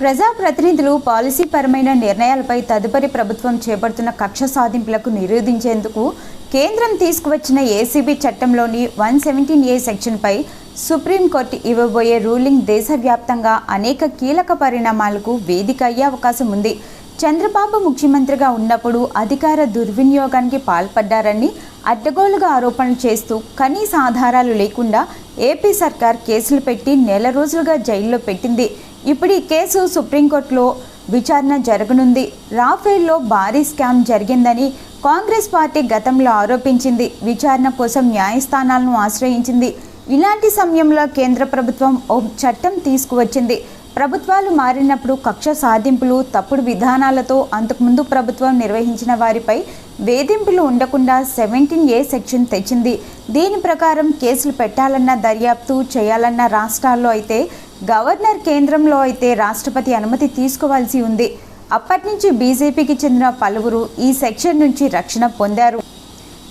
ప్రజాప్రతినిధులు పాలసీపరమైన నిర్ణయాలపై తదుపరి ప్రభుత్వం చేపడుతున్న కక్ష సాధింపులకు నిరోధించేందుకు కేంద్రం తీసుకువచ్చిన ఏసీబీ చట్టంలోని వన్ సెవెంటీన్ ఏ సెక్షన్పై సుప్రీంకోర్టు ఇవ్వబోయే రూలింగ్ దేశవ్యాప్తంగా అనేక కీలక పరిణామాలకు వేదిక అయ్యే అవకాశం ఉంది. చంద్రబాబు ముఖ్యమంత్రిగా ఉన్నప్పుడు అధికార దుర్వినియోగానికి పాల్పడ్డారని అడ్డగోలుగా ఆరోపణలు చేస్తూ కనీస ఆధారాలు లేకుండా ఏపీ సర్కార్ కేసులు పెట్టి నెల రోజులుగా జైల్లో పెట్టింది. ఇప్పుడు ఈ కేసు సుప్రీంకోర్టులో విచారణ జరగనుంది. రాఫేల్లో భారీ స్కామ్ జరిగిందని కాంగ్రెస్ పార్టీ గతంలో ఆరోపించింది. విచారణ కోసం న్యాయస్థానాలను ఆశ్రయించింది. ఇలాంటి సమయంలో కేంద్ర ప్రభుత్వం ఓ చట్టం తీసుకువచ్చింది. ప్రభుత్వాలు మారినప్పుడు కక్ష సాధింపులు తప్పుడు విధానాలతో అంతకుముందు ప్రభుత్వం నిర్వహించిన వారిపై వేధింపులు ఉండకుండా సెవెంటీన్ ఏ సెక్షన్ తెచ్చింది. దీని ప్రకారం కేసులు పెట్టాలన్న దర్యాప్తు చేయాలన్న రాష్ట్రాల్లో అయితే గవర్నర్ కేంద్రంలో అయితే రాష్ట్రపతి అనుమతి తీసుకోవాల్సి ఉంది. అప్పటి నుంచి బీజేపీకి చెందిన పలువురు ఈ సెక్షన్ నుంచి రక్షణ పొందారు.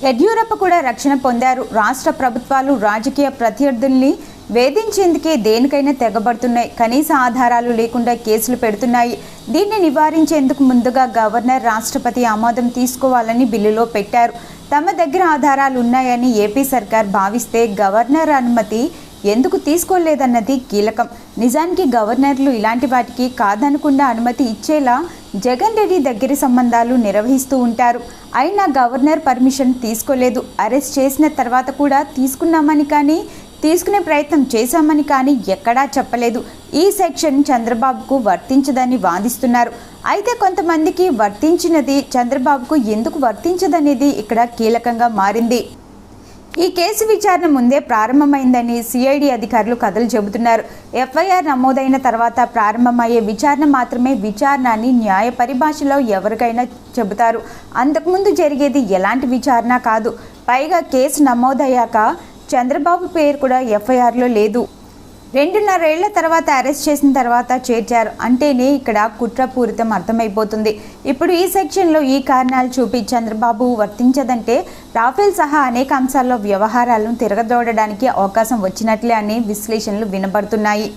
యడ్యూరప్ప కూడా రక్షణ పొందారు. రాష్ట్ర ప్రభుత్వాలు రాజకీయ ప్రత్యర్థుల్ని వేధించేందుకే దేనికైనా తెగబడుతున్నాయి. కనీస ఆధారాలు లేకుండా కేసులు పెడుతున్నాయి. దీన్ని నివారించేందుకు ముందుగా గవర్నర్ రాష్ట్రపతి ఆమోదం తీసుకోవాలని బిల్లులో పెట్టారు. తమ దగ్గర ఆధారాలు ఉన్నాయని ఏపీ సర్కార్ భావిస్తే గవర్నర్ అనుమతి ఎందుకు తీసుకోలేదన్నది కీలకం. నిజానికి గవర్నర్లు ఇలాంటి వాటికి కాదనకుండా అనుమతి ఇచ్చేలా జగన్ రెడ్డి దగ్గర సంబంధాలు నిర్వహిస్తూ ఉంటారు. అయినా గవర్నర్ పర్మిషన్ తీసుకోలేదు. అరెస్ట్ చేసిన తర్వాత కూడా తీసుకున్నామని కానీ తీసుకునే ప్రయత్నం చేశామని కానీ ఎక్కడా చెప్పలేదు. ఈ సెక్షన్ చంద్రబాబుకు వర్తించదని వాదిస్తున్నారు. అయితే కొంతమందికి వర్తించినది చంద్రబాబుకు ఎందుకు వర్తించదనేది ఇక్కడ కీలకంగా మారింది. ఈ కేసు విచారణ ముందే ప్రారంభమైందని సిఐడి అధికారులు కథలు చెబుతున్నారు. ఎఫ్ఐఆర్ నమోదైన తర్వాత ప్రారంభమయ్యే విచారణ మాత్రమే విచారణ అని న్యాయ పరిభాషలో ఎవరికైనా చెబుతారు. అంతకుముందు జరిగేది ఎలాంటి విచారణ కాదు. పైగా కేసు నమోదయ్యాక చంద్రబాబు పేరు కూడా ఎఫ్ఐఆర్లో లేదు. రెండున్నరేళ్ళ తర్వాత అరెస్ట్ చేసిన తర్వాత చేర్చారు. అంటేనే ఇక్కడ కుట్రపూరితం అర్థమైపోతుంది. ఇప్పుడు ఈ సెక్షన్లో ఈ కారణాలు చూపి చంద్రబాబు వర్తించదంటే రాఫెల్ సహా అనేక అంశాల్లో వ్యవహారాలను తిరగదోడడానికి అవకాశం వచ్చినట్లే అనే విశ్లేషణలు వినబడుతున్నాయి.